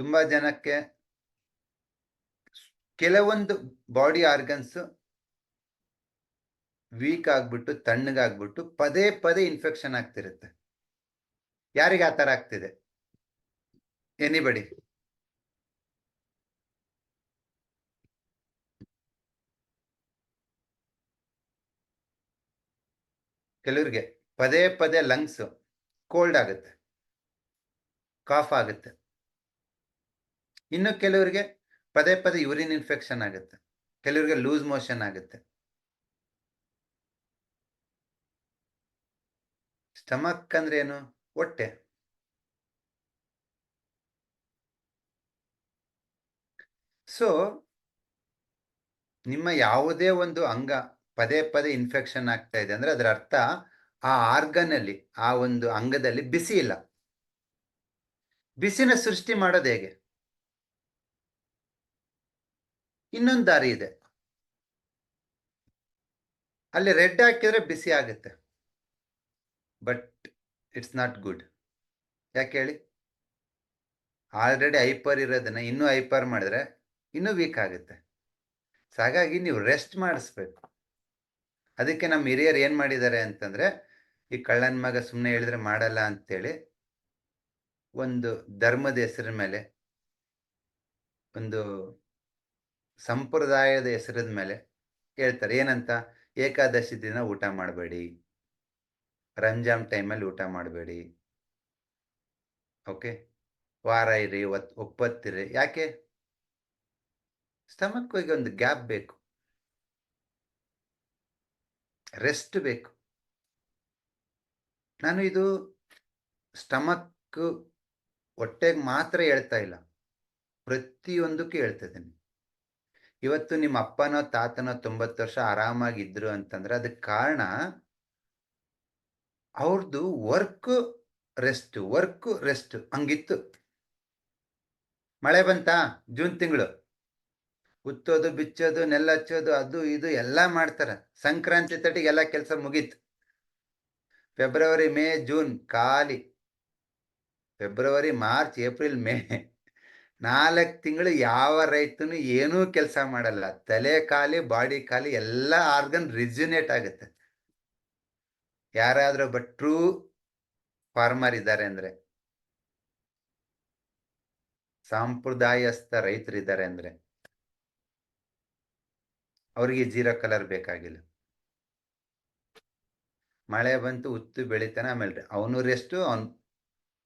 ತುಂಬಾ ಜನಕ್ಕೆ ಕೆಲವೊಂದು ಬಾಡಿ ಆರ್ಗನ್ಸ್ ವೀಕ್ ಆಗ್ಬಿಟ್ಟು, ತಣ್ಣಗಾಗ್ಬಿಟ್ಟು ಪದೇ ಪದೇ ಇನ್ಫೆಕ್ಷನ್ ಆಗ್ತಿರುತ್ತೆ. ಯಾರಿಗೆ ಆ ಥರ ಆಗ್ತಿದೆ? ಎನಿಬಡಿ ಕೆಲವ್ರಿಗೆ ಪದೇ ಪದೇ ಲಂಗ್ಸ್ ಕೋಲ್ಡ್ ಆಗುತ್ತೆ. ಕಾಫ್ ಆಗುತ್ತೆ. ಇನ್ನು ಕೆಲವರಿಗೆ ಪದೇ ಪದೇ ಯೂರಿನ್ ಇನ್ಫೆಕ್ಷನ್ ಆಗುತ್ತೆ. ಕೆಲವರಿಗೆ ಲೂಸ್ ಮೋಷನ್ ಆಗುತ್ತೆ. ಸ್ಟಮಕ್ ಅಂದ್ರೆ ಏನು? ಹೊಟ್ಟೆ. ಸೊ ನಿಮ್ಮ ಯಾವುದೇ ಒಂದು ಅಂಗ ಪದೇ ಪದೇ ಇನ್ಫೆಕ್ಷನ್ ಆಗ್ತಾ ಇದೆ ಅಂದ್ರೆ ಅದರ ಅರ್ಥ ಆ ಆರ್ಗನ್ ಅಲ್ಲಿ, ಆ ಒಂದು ಅಂಗದಲ್ಲಿ ಬಿಸಿ ಇಲ್ಲ. ಬಿಸಿನ ಸೃಷ್ಟಿ ಮಾಡೋದು ಹೇಗೆ? ಇನ್ನೊಂದು ದಾರಿ ಇದೆ. ಅಲ್ಲಿ ರೆಡ್ ಹಾಕಿದ್ರೆ ಬಿಸಿ ಆಗುತ್ತೆ. ಬಟ್ ಇಟ್ಸ್ ನಾಟ್ ಗುಡ್ ಯಾಕೆ ಹೇಳಿ? ಆಲ್ರೆಡಿ ಹೈಪರ್ ಇರೋದನ್ನ ಇನ್ನೂ ಹೈಪರ್ ಮಾಡಿದ್ರೆ ಇನ್ನೂ ವೀಕ್ ಆಗುತ್ತೆ. ಸೊ ಹಾಗಾಗಿ ನೀವು ರೆಸ್ಟ್ ಮಾಡಿಸ್ಬೇಕು. ಅದಕ್ಕೆ ನಮ್ಮ ಹಿರಿಯರು ಏನು ಮಾಡಿದ್ದಾರೆ ಅಂತಂದರೆ, ಈ ಕಳ್ಳನ ಮಗ ಸುಮ್ಮನೆ ಹೇಳಿದ್ರೆ ಮಾಡಲ್ಲ ಅಂತೇಳಿ ಒಂದು ಧರ್ಮದ ಹೆಸರಿನ ಮೇಲೆ ಒಂದು ಸಂಪ್ರದಾಯದ ಹೆಸರದ ಮೇಲೆ ಹೇಳ್ತಾರೆ, ಏನಂತ? ಏಕಾದಶಿ ದಿನ ಊಟ ಮಾಡಬೇಡಿ. ರಂಜಾನ್ ಟೈಮಲ್ಲಿ ಊಟ ಮಾಡಬೇಡಿ. ಓಕೆ? ವಾರ ಇರಿ, ಒತ್, ಒಪ್ಪತ್ತಿರಿ. ಯಾಕೆ? ಸ್ಟಮಕ್ ಹೋಗಿ ಒಂದು ಗ್ಯಾಪ್ ಬೇಕು. ರೆಸ್ಟ್ ಬೇಕು. ನಾನು ಇದು ಸ್ಟಮಕ್ ಹೊಟ್ಟೆಗೆ ಮಾತ್ರ ಹೇಳ್ತಾ ಇಲ್ಲ. ಪ್ರತಿಯೊಂದಕ್ಕೂ ಹೇಳ್ತಾ ಇದ್ದೀನಿ. ಇವತ್ತು ನಿಮ್ಮ ಅಪ್ಪನೋ ತಾತನೋ ತೊಂಬತ್ತು ವರ್ಷ ಆರಾಮಾಗಿದ್ರು ಅಂತಂದ್ರೆ ಅದಕ್ಕೆ ಕಾರಣ ಅವ್ರದ್ದು ವರ್ಕ್ ರೆಸ್ಟ್ ವರ್ಕ್ ರೆಸ್ಟ್ ಹಂಗಿತ್ತು. ಮಳೆ ಬಂತಾ? ಜೂನ್ ತಿಂಗಳು. ಉತ್ತೋದು, ಬಿಚ್ಚೋದು ನೆಲ್ಲ ಹಚ್ಚೋದು ಅದು ಇದು ಎಲ್ಲ ಮಾಡ್ತಾರೆ. ಸಂಕ್ರಾಂತಿ ತಟಿಗೆ ಎಲ್ಲ ಕೆಲಸ ಮುಗೀತು. ಫೆಬ್ರವರಿ, ಮೇ, ಜೂನ್ ಖಾಲಿ. February, March, April, May. ನಾಲ್ಕು ತಿಂಗಳು ಯಾವ ರೈತನು ಏನೂ ಕೆಲಸ ಮಾಡಲ್ಲ. ತಲೆ ಖಾಲಿ ಬಾಡಿ ಖಾಲಿ ಎಲ್ಲ ಆರ್ಗನ್ ರಿಜ್ಯುನೇಟ್ ಆಗುತ್ತೆ. ಯಾರಾದರೂ ಭಟ್ರು ಟ್ರೂ ಫಾರ್ಮರ್ ಇದ್ದಾರೆ ಅಂದ್ರೆ, ಸಾಂಪ್ರದಾಯಸ್ಥ ರೈತರಿದ್ದಾರೆ ಅಂದ್ರೆ, ಅವ್ರಿಗೆ ಜೀರೋ ಕಲರ್ ಬೇಕಾಗಿಲ್ಲ. ಮಳೆ ಬಂತು, ಉತ್ತು ಬೆಳಿತಾನೆ ಆಮೇಲೆ ಅವನು ರೆಸ್ಟು ಅವನು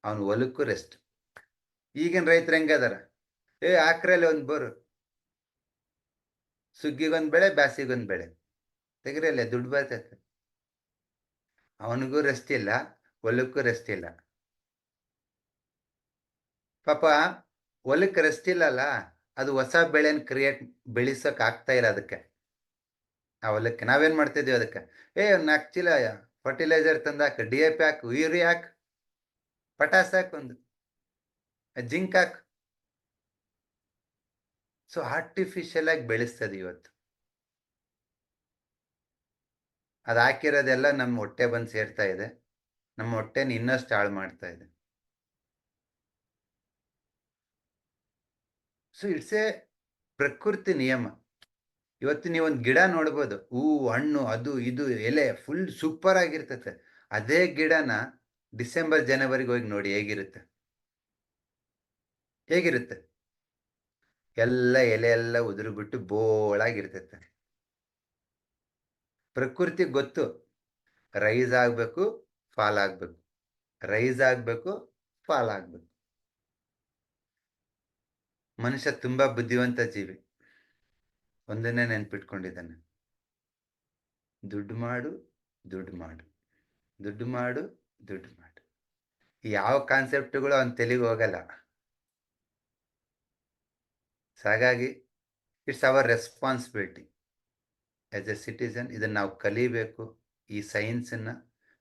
ಅವನು ಹೊಲಕ್ಕೂ ರೆಸ್ಟ್ ಈಗಿನ ರೈತರು ಹೆಂಗದಾರ ಏ, ಆಕ್ರಲ್ಲಿ ಒಂದು ಬೋರು. ಸುಗ್ಗಿಗೊಂದು ಬೆಳೆ, ಬ್ಯಾಸಿಗೊಂದು ಬೆಳೆ. ತೆಗಿರಲ್ಲ ದುಡ್ಡು ಬರ್ತೈತೆ. ಅವನಿಗೂ ರೆಸ್ಟ್ ಇಲ್ಲ, ಹೊಲಕ್ಕೂ ರೆಸ್ಟ್ ಇಲ್ಲ. ಪಾಪ, ಹೊಲಕ್ಕೆ ರೆಸ್ಟ್ ಇಲ್ಲಲ್ಲ, ಅದು ಹೊಸ ಬೆಳೆನ ಕ್ರಿಯೇಟ್ ಬೆಳೆಸೋಕೆ ಆಗ್ತಾ ಇಲ್ಲ ಅದಕ್ಕೆ. ಆ ಹೊಲಕ್ಕೆ ನಾವೇನ್ ಮಾಡ್ತಿದ್ವಿ ಅದಕ್ಕೆ? ಏ ನಾಲ್ಕು ಚೀಲ ಫರ್ಟಿಲೈಸರ್ ತಂದಾಕ ಡಿ ಎ ಪಿ ಹಾಕು ಯೂರಿ ಹಾಕು, ಪಟಾಸ್ ಹಾಕು ಒಂದು. ಜಿಂಕ್ ಹಾಕ್. ಸೊ ಆರ್ಟಿಫಿಷಿಯಲ್ ಆಗಿ ಬೆಳೆಸ್ತದೆ ಇವತ್ತು. ಅದು ಹಾಕಿರೋದೆಲ್ಲ ನಮ್ಮ ಹೊಟ್ಟೆ ಬಂದು ಸೇರ್ತಾ ಇದೆ. ನಮ್ಮ ಹೊಟ್ಟೆನ ಇನ್ನಷ್ಟು ಹಾಳು ಮಾಡ್ತಾ ಇದೆ. ಸೊ ಇಟ್ಸ್ ಎ ಪ್ರಕೃತಿ ನಿಯಮ. ಇವತ್ತು ನೀವೊಂದು ಗಿಡ ನೋಡ್ಬೋದು. ಹೂವು ಹಣ್ಣು, ಅದು, ಇದು, ಎಲೆ ಫುಲ್ ಸೂಪರ್ ಆಗಿರ್ತತೆ. ಅದೇ ಗಿಡನ ಡಿಸೆಂಬರ್, ಜನವರಿಗೆ ಹೋಗಿ ನೋಡಿ ಹೇಗಿರುತ್ತೆ. ಹೇಗಿರುತ್ತೆ? ಎಲ್ಲ ಎಲೆ ಎಲ್ಲ ಉದುರು ಬಿಟ್ಟು ಬೋಳಾಗಿರ್ತೈತೆ. ಪ್ರಕೃತಿ ಗೊತ್ತು, ರೈಸ್ ಆಗಬೇಕು ಫಾಲ್ ಆಗಬೇಕು. ರೈಸ್ ಆಗಬೇಕು ಫಾಲ್ ಆಗಬೇಕು. ಮನುಷ್ಯ ತುಂಬಾ ಬುದ್ಧಿವಂತ ಜೀವಿ. ಒಂದನ್ನೇ ನೆನ್ಪಿಟ್ಕೊಂಡಿದ್ದಾನೆ. ದುಡ್ಡು ಮಾಡು ದುಡ್ಡು ಮಾಡು. ದುಡ್ಡು ಮಾಡು ದುಡ್ಡು ಮಾಡು. ಯಾವ ಕಾನ್ಸೆಪ್ಟ್ಗಳು ಅವನ ತೆಲಿಗೆ ಹೋಗಲ್ಲ. ಹಾಗಾಗಿ it's our responsibility as a citizen ಇದನ್ನು ನಾವು ಕಲಿಬೇಕು, ಈ ಸೈನ್ಸನ್ನು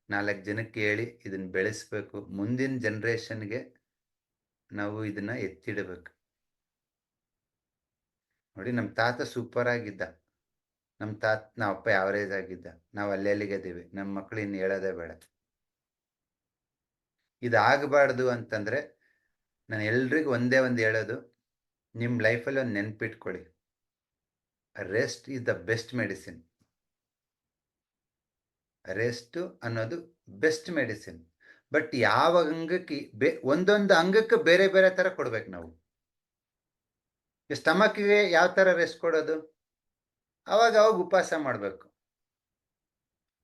ನಾಲ್ಕು ಜನಕ್ಕೆ ಹೇಳಿ ಇದನ್ನು ಬೆಳೆಸಬೇಕು. ಮುಂದಿನ ಜನ್ರೇಷನ್ಗೆ ನಾವು ಇದನ್ನು ಎತ್ತಿಡಬೇಕು. ನೋಡಿ ನಮ್ಮ ತಾತ ಸೂಪರ್ ಆಗಿದ್ದ. ನಮ್ಮ ತಾತ ನಾವು ಅಪ್ಪ ಯಾವರೇಜ್ ಆಗಿದ್ದ. ನಾವು ಅಲ್ಲೆಲ್ಲಿಗದೀವಿ ನಮ್ಮ ಮಕ್ಕಳು ಇನ್ನು ಹೇಳೋದೇ ಬೇಡ. ಇದಾಗಬಾರ್ದು ಅಂತಂದರೆ ನಾನು ಎಲ್ರಿಗೂ ಒಂದೇ ಒಂದು ಹೇಳೋದು. ನಿಮ್ಮ ಲೈಫಲ್ಲಿ ಒಂದು ನೆನ್ಪಿಟ್ಕೊಳ್ಳಿ. Rest is the best medicine. Rest ಅನ್ನೋದು ಬೆಸ್ಟ್ ಮೆಡಿಸಿನ್. ಬಟ್ ಯಾವ ಅಂಗಕ್ಕೆ ಬೇ, ಒಂದೊಂದು ಅಂಗಕ್ಕೆ ಬೇರೆ ಬೇರೆ ಥರ ಕೊಡ್ಬೇಕು ನಾವು. ಸ್ಟಮಕ್ಗೆ ಯಾವ ಥರ ರೆಸ್ಟ್ ಕೊಡೋದು? ಅವಾಗ ಅವಾಗ ಉಪವಾಸ ಮಾಡಬೇಕು.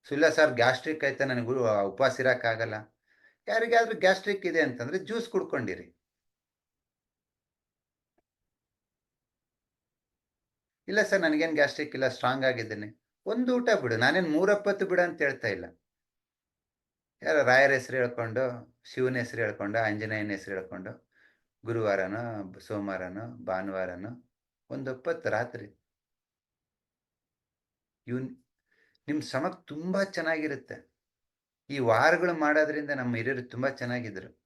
ಸುಲ್ಲ ಸರ್ ಗ್ಯಾಸ್ಟ್ರಿಕ್ ಆಯ್ತಾ ನನಗೆ ಉಪವಾಸ ಇರೋಕ್ಕಾಗಲ್ಲ. ಯಾರಿಗಾದ್ರೂ ಗ್ಯಾಸ್ಟ್ರಿಕ್ ಇದೆ ಅಂತಂದರೆ ಜ್ಯೂಸ್ ಕುಡ್ಕೊಂಡಿರಿ. ಇಲ್ಲ ಸರ್, ನನಗೇನು ಗ್ಯಾಸ್ಟ್ರಿಕ್ ಇಲ್ಲ ಸ್ಟ್ರಾಂಗ್ ಆಗಿದ್ದೇನೆ. ಒಂದು ಊಟ ಬಿಡು, ನಾನೇನು ಮೂರಪ್ಪತ್ತು ಬಿಡು ಅಂತ ಹೇಳ್ತಾ ಇಲ್ಲ. ಯಾರೋ ರಾಯರ ಹೆಸರು ಹೇಳ್ಕೊಂಡು, ಶಿವನ ಹೆಸರು ಹೇಳ್ಕೊಂಡು, ಆಂಜನೇಯನ ಹೆಸರು ಹೇಳ್ಕೊಂಡು, ಗುರುವಾರನೋ, ಸೋಮವಾರನೋ, ಭಾನುವಾರನೋ ಒಂದೊಪ್ಪತ್ತು ರಾತ್ರಿ. ಇವನ್ ನಿಮ್ಮ ಶ್ರಮ ತುಂಬ ಚೆನ್ನಾಗಿರುತ್ತೆ. ಈ ವಾರಗಳು ಮಾಡೋದ್ರಿಂದ ನಮ್ಮ ಹಿರಿಯರು ತುಂಬ ಚೆನ್ನಾಗಿದ್ರು.